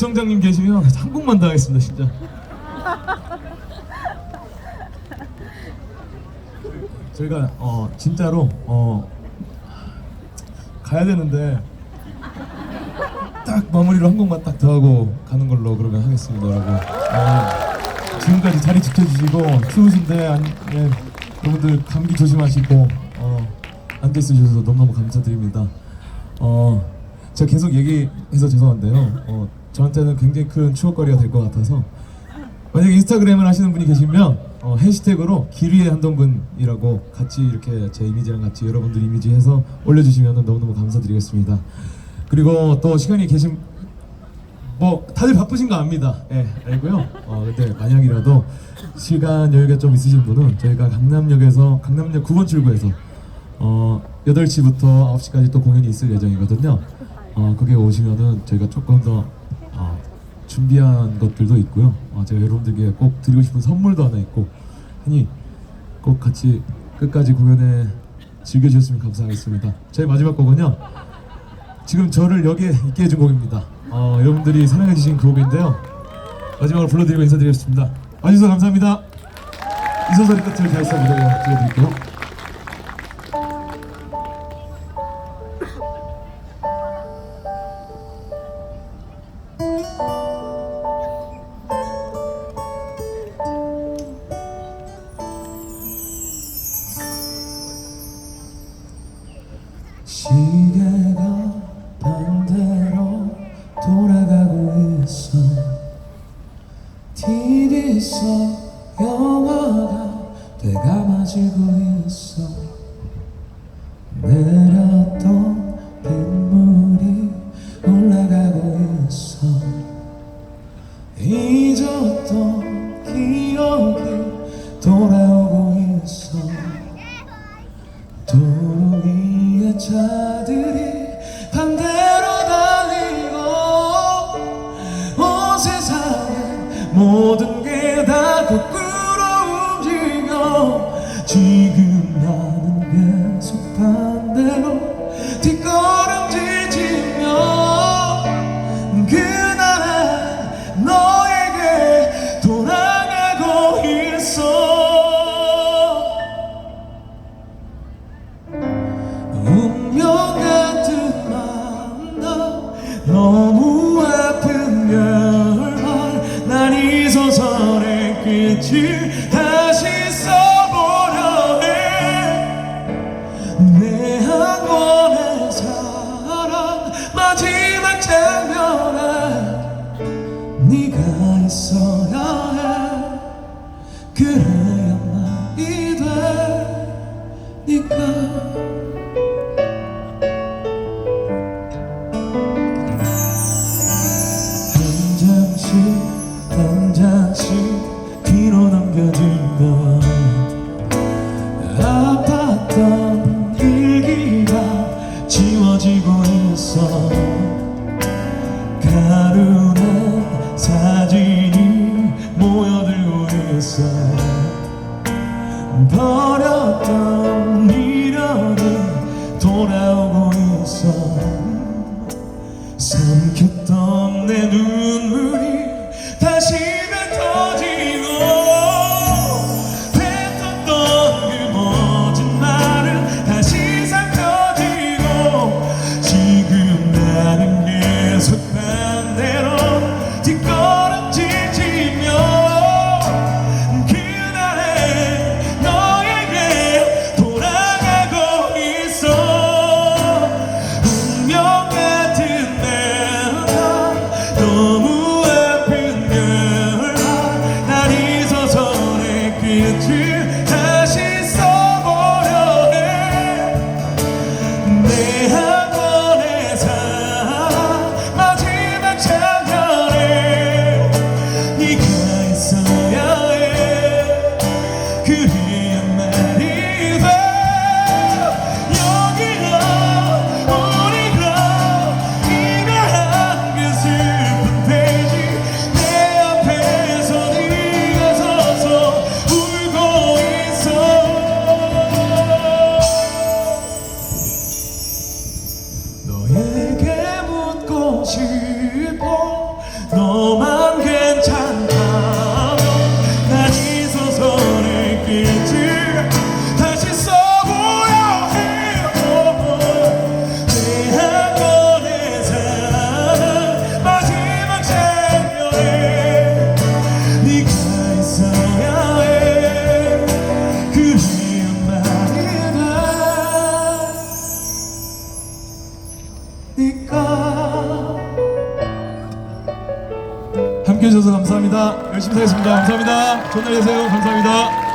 구청장님 계시면 한 곡만 더 하겠습니다 진짜. 저희가 어 진짜로 어 가야 되는데 딱 마무리로 한 곡만 딱 더 하고 가는 걸로 그러면 하겠습니다 여러분. 어, 지금까지 자리 지켜주시고 추우신데 안, 네, 여러분들 감기 조심하시고 어, 앉아 있으셔서 너무너무 감사드립니다. 어, 제가 계속 얘기해서 죄송한데요. 어, 저한테는 굉장히 큰 추억거리가 될 것 같아서 만약에 인스타그램을 하시는 분이 계시면 어, 해시태그로 길위의 한동근이라고 같이 이렇게 제 이미지랑 같이 여러분들 이미지 해서 올려주시면 너무너무 감사드리겠습니다. 그리고 또 시간이 계신 뭐 다들 바쁘신 거 압니다. 예, 알고요. 어 근데 만약이라도 시간 여유가 좀 있으신 분은 저희가 강남역에서 강남역 9번 출구에서 어 8시부터 9시까지 또 공연이 있을 예정이거든요. 어 거기에 오시면은 저희가 조금 더 어, 준비한 것들도 있고요. 어, 제가 여러분들께 꼭 드리고 싶은 선물도 하나 있고 하니 꼭 같이 끝까지 공연에 즐겨주셨으면 감사하겠습니다. 저희 마지막 곡은요. 지금 저를 여기에 있게 해준 곡입니다. 어, 여러분들이 사랑해주신 그 곡인데요. 마지막으로 불러드리고 인사드리겠습니다. 와주셔서 감사합니다. 이소설의 끝을 다했어 무대에 들려드릴게요. 시계가 반대로 돌아가고 있어. TV 속 영화가 되감아지고 있어. 내렸던 빗물이 올라가고 있어 한 장씩 한 장씩 뒤로 넘겨진 것 돌아오고 있어. 삼켰던 내 눈 함께 해주셔서 감사합니다. 열심히 살겠습니다. 감사합니다. 좋은 날 되세요. 감사합니다